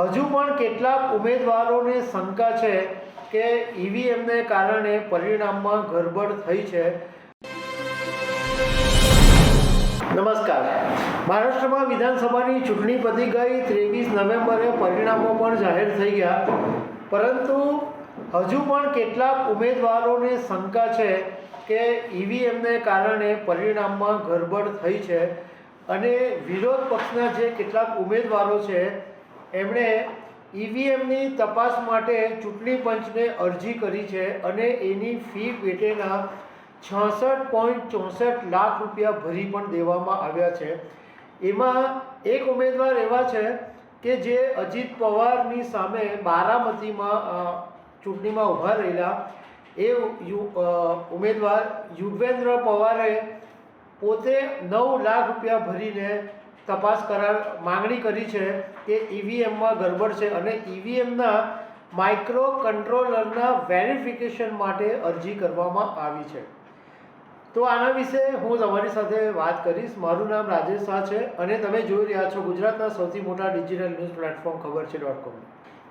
હજુ પણ કેટલાક ઉમેદવારોને શંકા છે કે ઈવીએમને કારણે પરિણામમાં ગરબડ થઈ છે. નમસ્કાર. મહારાષ્ટ્રમાં વિધાનસભાની ચૂંટણી પતી ગઈ, ત્રેવીસ નવેમ્બરે પરિણામો પણ જાહેર થઈ ગયા. પરંતુ હજુ પણ કેટલાક ઉમેદવારોને શંકા છે કે ઈવીએમને કારણે પરિણામમાં ગરબડ થઈ છે. અને વિરોધ પક્ષના જે કેટલાક ઉમેદવારો છે એમણે ઈવીએમની તપાસ માટે ચૂંટણી પંચને અરજી કરી છે અને એની ફી પેટેના છાસઠ પોઈન્ટ ચોસઠ લાખ રૂપિયા ભરી પણ દેવામાં આવ્યા છે. એમાં એક ઉમેદવાર એવા છે કે જે અજીત પવારની સામે બારામતીમાં ચૂંટણીમાં ઊભા રહેલા. એ ઉમેદવાર યુગવેન્દ્ર પવારે પોતે નવ લાખ રૂપિયા ભરીને તપાસ કરાર, માંગણી કરી છે કે ઈવીએમમાં ગરબડ છે અને ઈવીએમના માઇક્રો કંટ્રોલરના વેરિફિકેશન માટે અરજી કરવામાં આવી છે. તો આના વિશે હું તમારી સાથે વાત કરીશ. મારું નામ રાજેશ શાહ છે અને તમે જોઈ રહ્યા છો ગુજરાતના સૌથી મોટા ડિજિટલ ન્યૂઝ પ્લેટફોર્મ ખબર છે ડોટ કોમ.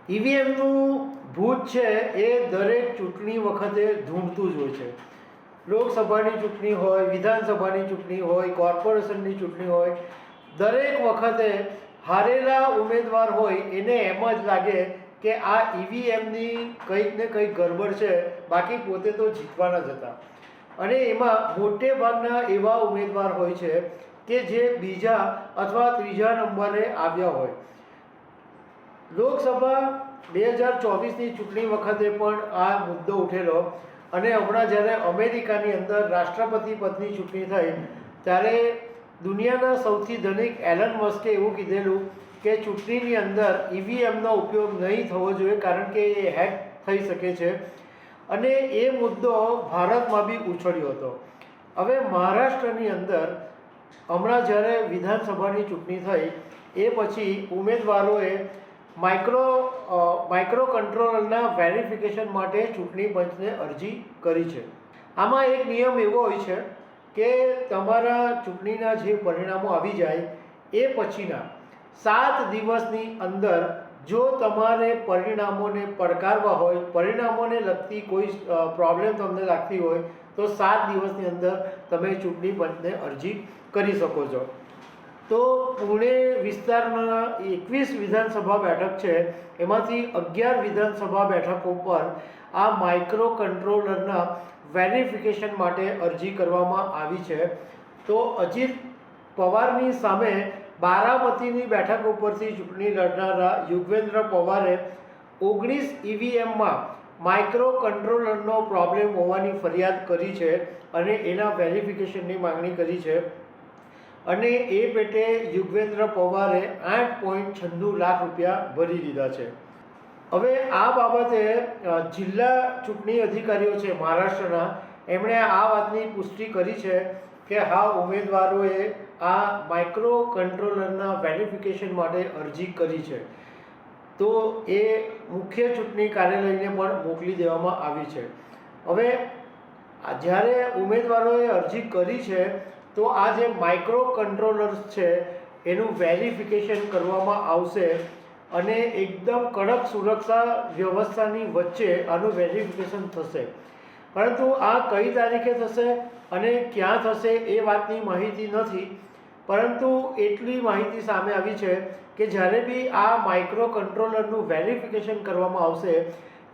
ઈવીએમનું ભૂત છે એ દરેક ચૂંટણી વખતે ધૂંઢતું જ હોય છે. લોકસભાની ચૂંટણી હોય, વિધાનસભાની ચૂંટણી હોય, કોર્પોરેશનની ચૂંટણી હોય દરેક વખતે હારેલા ઉમેદવાર હોય એને એમ જ લાગે કે આ ઈવીએમની કંઈક ને કંઈક ગરબડ છે, બાકી પોતે તો જીતવાના જ હતા. અને એમાં મોટે ભાગના એવા ઉમેદવાર હોય છે કે જે બીજા અથવા ત્રીજા નંબરે આવ્યા હોય. લોકસભા બે હજાર ચોવીસની ચૂંટણી વખતે પણ આ મુદ્દો ઉઠેલો અને હમણાં જ્યારે અમેરિકાની અંદર રાષ્ટ્રપતિ પદની ચૂંટણી થઈ, ત્યારે દુનિયાના સૌથી ધનિક એલન મસ્કે એવું કીધેલું કે ચૂંટણીની અંદર ઈવીએમનો ઉપયોગ નહીં થવો જોઈએ કારણ કે એ હેક થઈ શકે છે. અને એ મુદ્દો ભારતમાં બી ઉછળ્યો હતો. હવે મહારાષ્ટ્રની અંદર હમણાં જ્યારે વિધાનસભાની ચૂંટણી થઈ, એ પછી ઉમેદવારોએ માઇક્રો માઇક્રો કંટ્રોલના વેરિફિકેશન માટે ચૂંટણી પંચને અરજી કરી છે. આમાં એક નિયમ એવો હોય છે કે તમારા ચૂંટણીના જે પરિણામો આવી જાય, એ પછીના સાત દિવસની અંદર જો તમારે પરિણામોને પડકારવા હોય, પરિણામોને લગતી કોઈ પ્રોબ્લેમ તમને લાગતી હોય, તો સાત દિવસની અંદર તમે ચૂંટણી પંચને અરજી કરી શકો છો. તો પુણે વિસ્તારના એકવીસ વિધાનસભા બેઠક છે, એમાંથી અગિયાર વિધાનસભા બેઠકો પર આ માઇક્રો કંટ્રોલરના વેરિફિકેશન માટે અરજી કરવામાં આવી છે. તો અજીત પવારની સામે બારામતીની બેઠક ઉપરથી ચૂંટણી લડનારા યુગવેન્દ્ર પવારે ઓગણીસ ઈવીએમમાં માઇક્રો કંટ્રોલરનો પ્રોબ્લેમ હોવાની ફરિયાદ કરી છે અને એના વેરિફિકેશનની માંગણી કરી છે. અને એ પેટે યુગવેન્દ્ર પવારે આઠ પોઈન્ટ છન્નું લાખ રૂપિયા ભરી દીધા છે. હવે આ બાબતે જિલ્લા ચૂંટણી અધિકારીઓ છે, મહારાષ્ટ્રના, એમણે આ વાતની પુષ્ટિ કરી છે કે હા, ઉમેદવારોએ આ માઇક્રો કંટ્રોલરના વેરિફિકેશન માટે અરજી કરી છે. તો એ મુખ્ય ચૂંટણી કાર્યાલયને પણ મોકલી દેવામાં આવી છે. હવે જ્યારે ઉમેદવારોએ અરજી કરી છે, તો આ જે માઇક્રો કંટ્રોલર્સ છે, એનું વેરિફિકેશન કરવામાં આવશે અને એકદમ કડક સુરક્ષા વ્યવસ્થાની વચ્ચે આનું વેરિફિકેશન થશે. પરંતુ આ કઈ તારીખે થશે અને ક્યાં થશે એ વાતની માહિતી નથી. પરંતુ એટલી માહિતી સામે આવી છે કે જ્યારે બી આ માઇક્રો કંટ્રોલરનું વેરિફિકેશન કરવામાં આવશે,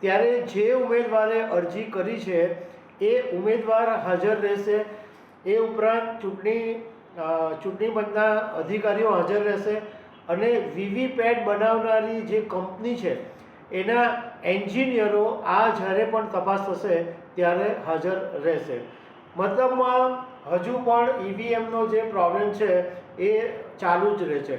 ત્યારે જે ઉમેદવારે અરજી કરી છે, એ ઉમેદવાર હાજર રહેશે. એ ઉપરાંત ચૂંટણી ચૂંટણી પંચના અધિકારીઓ હાજર રહેશે. અને વીવીપેટ બનાવનારી જે કંપની છે, એના એન્જિનિયરો આ જ્યારે પણ તપાસ થશે, ત્યારે હાજર રહેશે. મતલબમાં હજુ પણ ઈવીએમનો જે પ્રોબ્લેમ છે, એ ચાલુ જ રહે છે.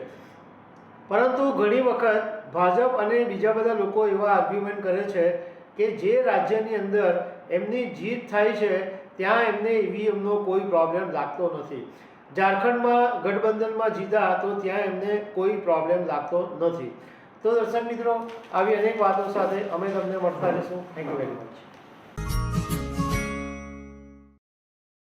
પરંતુ ઘણી વખત ભાજપ અને બીજા બધા લોકો એવા આર્ગ્યુમેન્ટ કરે છે કે જે રાજ્યની અંદર એમની જીત થાય છે, ત્યાં એમને ઈવીએમનો કોઈ પ્રોબ્લેમ લાગતો નથી. ઝારખંડમાં ગઠબંધનમાં જીતા તો ત્યાં એમને કોઈ પ્રોબ્લેમ લાગતો નથી. તો દર્શક મિત્રો, આવી અનેક વાતો સાથે અમે તમને મળતા રહીશું. Thank you very much